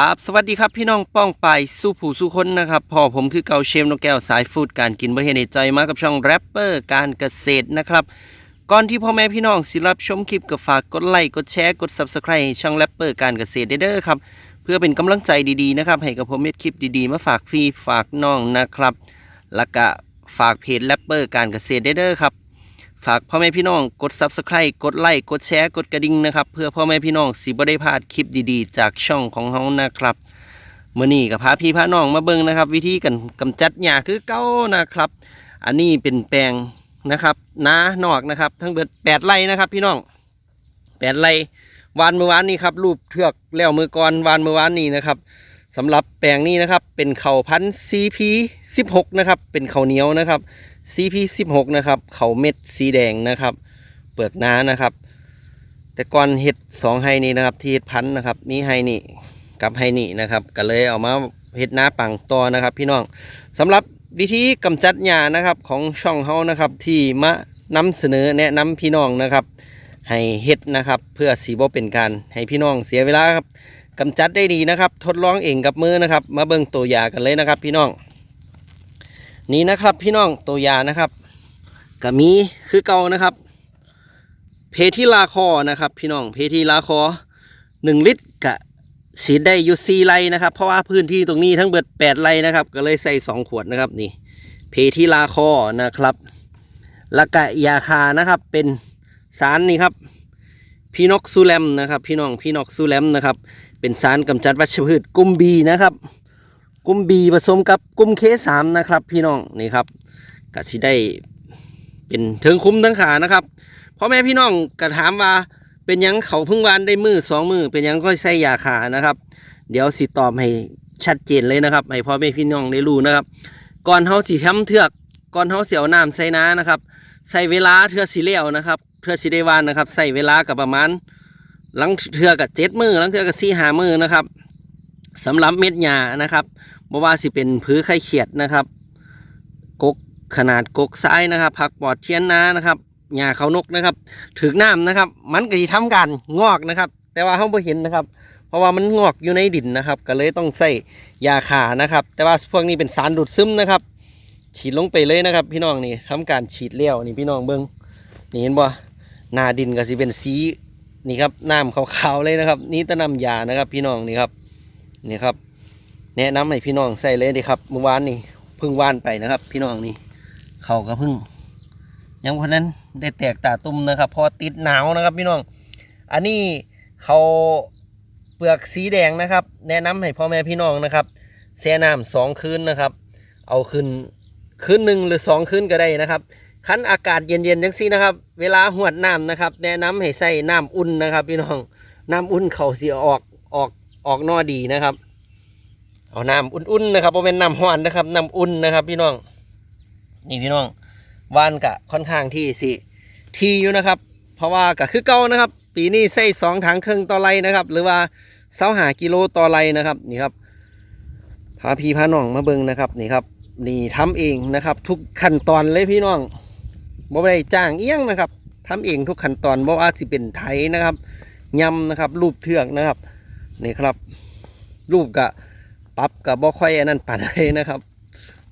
ครับสวัสดีครับพี่น้องป้องไปสู้ผู้สู้คนนะครับพ่อผมคือเกาเชฟนกแก้วสายฟูดการกินบ่เห็นในใจมากับช่องแรปเปอร์การเกษตรนะครับ ก่อนที่พ่อแม่พี่น้องสิรับชมคลิปก็ฝากกดไลค์กดแชร์กด Subscribe ช่องแรปเปอร์การเกษตรเด้อครับ เพื่อเป็นกำลังใจดีๆนะครับ ให้กับผมเม็ดคลิปดีๆ มาฝากพี่ฝากน้องนะครับ แล้วก็ฝากเพจแรปเปอร์การเกษตรเด้อครับ ฝากพ่อแม่พี่น้องกด Subscribe กดไลค์กดแชร์กดกระดิ่งนะครับ เพื่อพ่อแม่พี่น้องสิบ่ได้พลาดคลิปดีๆ จากช่องของเฮานะครับมื้อนี้ก็พาพี่พาน้องมาเบิ่งนะครับ วิธีกันกำจัดหญ้าคือเก่านะครับ อันนี้เป็นแปลงนะครับนานอกนะครับ ทั้งเบิด8ไร่นะครับ พี่น้อง8ไร่วานเมื่อวานนี้ครับรูปเทือกแล้วมือก่อนวานเมื่อวานนี้นะครับสำหรับแปลงนี้นะครับ เป็นเข่าพันธุ์ CP 16นะครับ เป็นเข่าเหนียวนะครับ CP 16 นะครับ เขาเม็ดสีแดงนะครับ เปลือกหน้านะครับ แต่ก่อนเห็ดสองไฮนี่นะครับ ที่เห็ดพันนะครับ มีไฮนี่กับไฮนี่นะครับ ก็เลยเอามาเห็ดหน้าปังต่อนะครับ พี่น้องสำหรับวิธีกำจัดหญ้านะครับของช่องเฮานะครับ ที่มานำเสนอแนะนำพี่น้องนะครับ ให้เห็ดนะครับ เพื่อสีบ่เป็นการให้พี่น้องเสียเวลาครับกำจัดได้ดีนะครับ ทดลองเองกับมือนะครับ มาเบิ่งตัวอย่างกันเลยนะครับ พี่น้อง นี่นะครับพี่น้องตัวยานะครับก็มีคือเก่านะครับ เพทิลาคอนะครับ พี่น้องเพทิลาคอหนึ่งลิตรกะสีได้อยู่สี่ไรนะครับ เพราะว่าพื้นที่ตรงนี้ทั้งเบิดแปดไรนะครับ ก็เลยใส่สองขวดนะครับนี่ เพทิลาคอนะครับล้วก็ยาคานะครับเป็นสารนี่ครับพีนอกซูแลมนะครับ พี่น้องพีนอกซูแลมนะครับ เป็นสารกำจัดวัชพืชกุมบีนะครับ กลุ่มบีผสมกับกลุ่มเคสามนะครับพี่น้องนี่ครับก็สิได้เป็นเทิงคุ้มทั้งขานะครับพ่อแม่พี่น้องก็ถามว่าเป็นยังเขาพิ่งวานได้มือสองมือเป็นยังก็ใส่ยาขานะครับ เดี๋ยวสิตอบให้ชัดเจนเลยนะครับให้พ่อแม่พี่น้องได้รู้นะครับ ก่อนเฮาสิทำเทือกก่อนเฮาเสียวน้ำใส่น้านะครับใส่เวลาเทือสีเลี้ยวนะครับเทือสีได้วานนะครับใส่เวลากับประมาณหลังเทือกับเจ็ดมือหลังเทือกับสี่หามือนะครับ สำหรับเม็ดหญ้านะครับบ่ว่าสิเป็นผือไข่เขียดนะครับ กกขนาดกกซ้ายนะครับ ผักปอดเทียนนานะครับหญ้าเขานกนะครับ ถึกน้ำนะครับ มันก็สิทำการงอกนะครับ แต่ว่าเฮาบ่เห็นนะครับ เพราะว่ามันงอกอยู่ในดินนะครับ ก็เลยต้องใส่ยาขานะครับ แต่ว่าพวกนี้เป็นสารดูดซึมนะครับ ฉีดลงไปเลยนะครับ พี่น้องนี่ทำการฉีดเลี้ยวนี่พี่น้องเบิ้งนี่เห็นบ่หน้าดินก็สิเป็นสีนี่ครับน้ำขาวๆเลยนะครับ นี่ตะนำยานะครับ พี่น้องนี่ครับ นี่ครับ แนะนำให้พี่น้องใส่เลยดีครับเมื่อวานนี่เพิ่งว่านไปนะครับ พี่น้องนี่เขาก็เพิ่งยังวันนั้นได้แตกตาตุ่มนะครับ พอติดหนาวนะครับ พี่น้อง อันนี้เขาเปลือกสีแดงนะครับ แนะนำให้พ่อแม่พี่น้องนะครับแช่น้ำสองคืนนะครับ เอาคืนคืนหนึ่งหรือสองคืนก็ได้นะครับคันอากาศเย็นๆจังซี่นะครับ เวลาหวดน้ำนะครับ แนะนำให้ใส่น้ำอุ่นนะครับ พี่น้องน้ำอุ่นเขาสีออกออก ออกนอดีนะครับ เอาน้ำอุ่นๆนะครับเพราะเป็นน้ำห้อนนะครับน้ำอุ่นนะครับ พี่น้อง นี่พี่น้องว่านกะค่อนข้างที่สิทีอยู่นะครับ เพราะว่ากะคือเก่านะครับ ปีนี้ใส่สองถังครึ่งต่อไรนะครับ หรือว่าเสาหากิโลต่อไรนะครับนี่ครับพาพี่พาน้องมาเบิ่งนะครับนี่ครับ นี่ทำเองนะครับ ทุกขั้นตอนเลยพี่น้องบ่ได้จ้างเอี้ยงนะครับทำเองทุกขั้นตอนบ่ว่าสิเป็นไถนะครับยำนะครับรูปเทือกนะครับ นี่ครับ รูปกะปรับกับบ่ค่อยอันนั้นปานใดนะครับ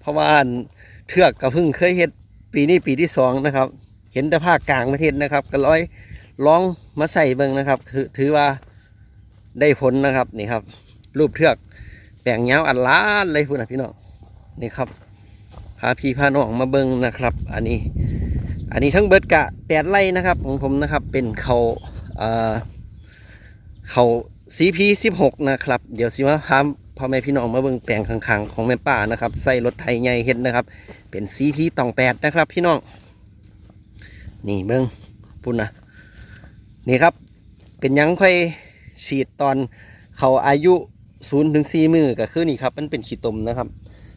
เพราะว่าเทือกก็เพิ่งเคยเฮ็ดปีนี้ปีที่สองนะครับ เห็นแต่ภาคกลางประเทศนะครับก็ร้อยลองมาใส่เบิ่งนะครับคือถือว่าได้ผลนะครับนี่ครับ รูปเทือกแปลงยาวอันล้านเลยพุ่นนะพี่น้องนี่ครับพาพี่พาน้องมาเบิ่งนะครับ อันนี้ อันนี้ทั้งเบิดกะแปดไร่นะครับของผมนะครับ เป็นเขาเอ่อเขา CP 16นะครับ เดี๋ยวสิมาพาพ่อแม่พี่น้องมาเบิ่งแปลงข้างๆของแม่ป้านะครับใส่รถไถใหญ่เฮ็ดนะครับ เป็น CP ตองแปดนะครับ พี่น้อง นี่เบิ่งปุ่นนะนี่ครับ เป็นยังค่อยฉีดตอนเขาอายุ0ถึง4มือก็คือนี่ครับ มันเป็นขี้ตมนะครับ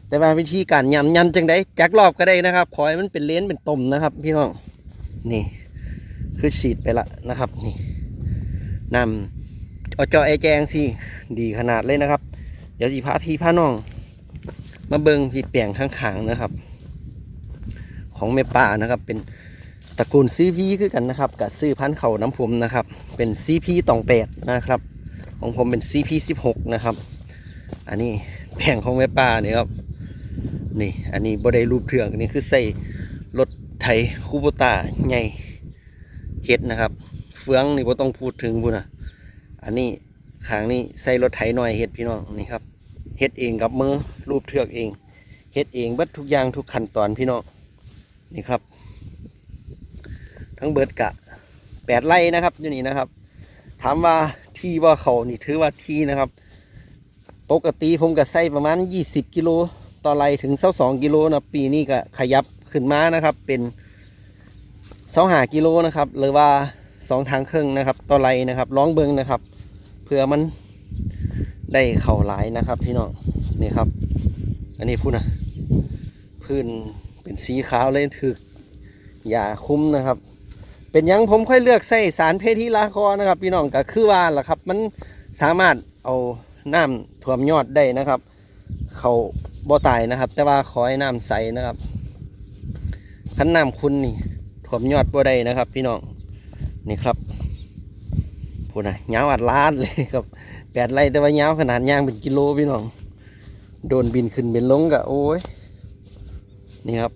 แต่ว่าวิธีการยำยำจังได้จักรอบก็ได้นะครับขอให้มันเป็นเลนเป็นตมนะครับ พี่น้องนี่คือฉีดไปละนะครับ นี่นำ เอาจอไอแจงสิดีขนาดเลยนะครับ เดี๋ยวสิพาพี่พาน้อง มาเบิงพี่เปียงข้างๆนะครับ ของแม่ป่านะครับ เป็นตระกูลซีพีคือกันนะครับกับซื้อพันเขาน้ำผมนะครับ เป็นซีพีตองแปดนะครับ ของผมเป็นซีพีสิบหกนะครับ อันนี้แผงของแม่ป้านี่ครับนี่อันนี้บ่ได้รูปเถืองอันนี้คือใส่รถไถคูโบตาใหญ่เฮ็ดนะครับ เฟืองนี่บ่ต้องพูดถึงพุ่นะ อันนี้ข้างนี้ใส่รถไถหน่อยเฮ็ดพี่น้องนี่ครับเฮ็ดเองกับมือรูปเถือกเองเฮ็ดเองเบิดทุกอย่างทุกขั้นตอนพี่น้องนี่ครับ ทั้งเบิดกะแปดไร่นะครับอยู่นี่นะครับ ถามว่าที่ว่าเขานี่ถือว่าที่นะครับ ปกติผมก็ใส่ประมาณ 20 กิโลต่อไร่ถึง22กิโลนะปีนี้ก็ขยับขึ้นมานะครับ เป็น25กิโลนะครับหรือว่า สองทางครึ่งนะครับต่อไรนะครับลองเบิงนะครับ เพื่อมันได้เข่าหลายนะครับพี่น้องนี่ครับ อันนี้พูดนะพื้นเป็นสีขาวเลยถืออย่าคุ้มนะครับ เป็นยังผมค่อยเลือกใส่สารเพทีลาคอนะครับ พี่น้องก็คือว่าล่ะครับ มันสามารถเอาน้ำท่วมยอดได้นะครับ เขาบ่ตายนะครับ แต่ว่าขอให้น้ำใสนะครับคันน้ำคุณนี่ท่วมยอดบ่ได้นะครับ พี่น้อง นี่ครับพูดนะยาวอัดล้านเลยครับแปดไร่แต่ว่ายาวขนาดยางเป็นกิโลพี่น้อง โดนบินขึ้นบินลงกะโอ้ย นี่ครับ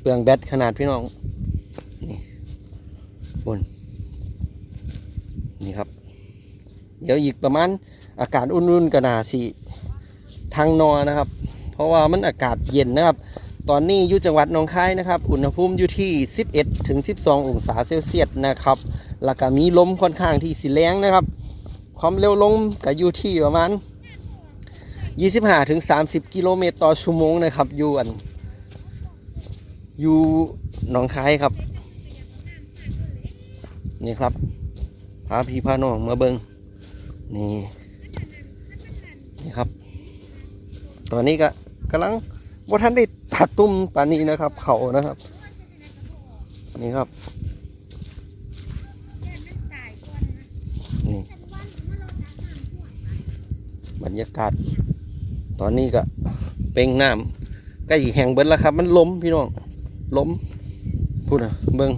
เปลืองแบตขนาดพี่น้อง นี่บน นี่ครับ เดี๋ยวอีกประมาณอากาศอุ่นๆก็น่าสิทางนอนะครับ เพราะว่ามันอากาศเย็นนะครับ ตอนนี้อยู่จังหวัดหนองคายนะครับ อุณหภูมิอยู่ที่ 11ถึง12 องศาเซลเซียสนะครับ แล้วก็มีลมค่อนข้างที่สิแรงนะครับ ความเร็วลมก็อยู่ที่ประมาณ 25ถึง30 กิโลเมตรต่อชั่วโมงนะครับอยู่อันอยู่หนองคายครับ นี่ครับ พาพี่พาน้องมาเบิงนี่นี่ครับ ตอนนี้ก็กำลัง ว่าท่านได้ตัดตุ้มปานนี้นะครับ เขานะครับ นี่ครับนี่บรรยากาศ ตอนนี้ก็เป่งน้ำใกล้สิแห้งเบิดแล้วครับ มันล้มพี่น้องล้มพูดนะเบิง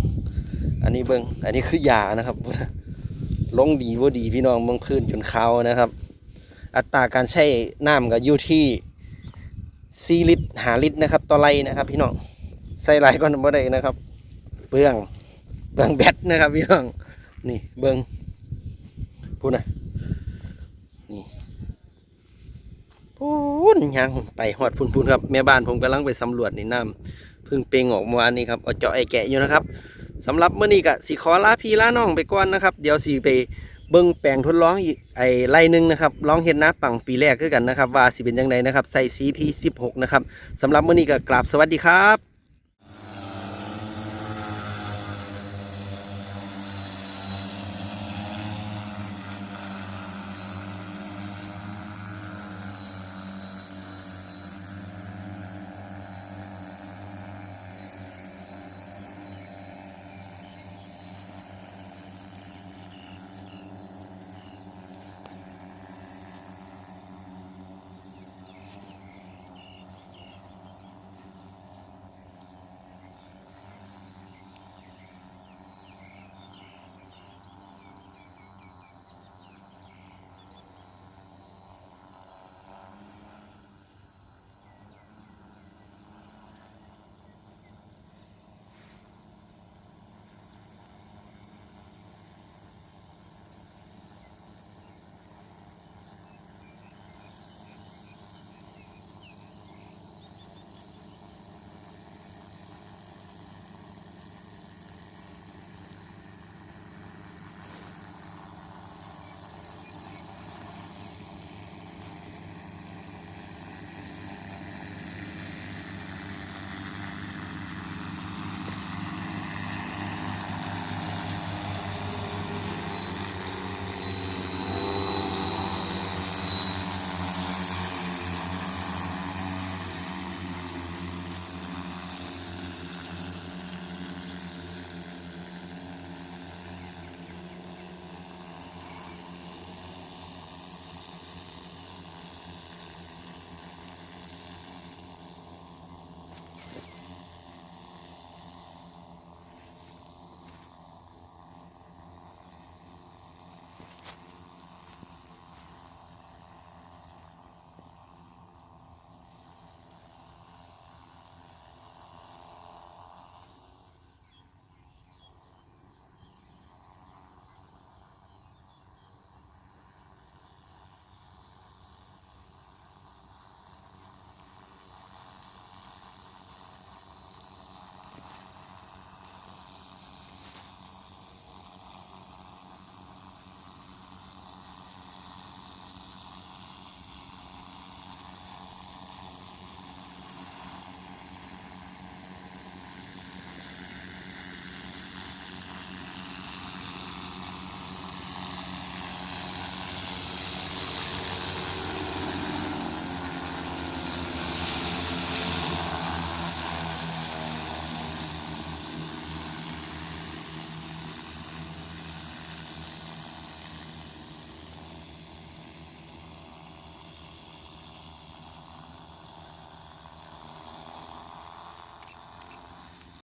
อันนี้เบิงอันนี้คือยานะครับลงดีว่าดีพี่น้องเบิงพื้นจนเขานะครับ อัตราการใช้น้ำก็อยู่ที่ สี่ลิตรหาลิตรนะครับต่อไรนะครับ พี่น้องใส่หลายก็ไม่ได้นะครับเปลืองเปลืองแบตนะครับ พี่น้องนี่เบิงพูดนะนี่พูนยังไปหอดพูนพูนครับแม่บ้านผมกำลังไปสำรวจในน้ำเพึ่งเปงออกเมื่อวานนี้ครับเอาเจาะไอแกะอยู่นะครับสำหรับเมื่อนี้ก็สิขอลาพี่ลาน้องไปก่อนนะครับ เดี๋ยวสิไป เบิ้งแปลงทดลองอีกไอ้ไล่หนึ่งนะครับลองเห็นนะปังปีแรกคือกันนะครับ ว่าสิเป็นยังไงนะครับใส่สีพีสิบหกนะครับสำหรับเมื่อนี้ก็กราบสวัสดีครับ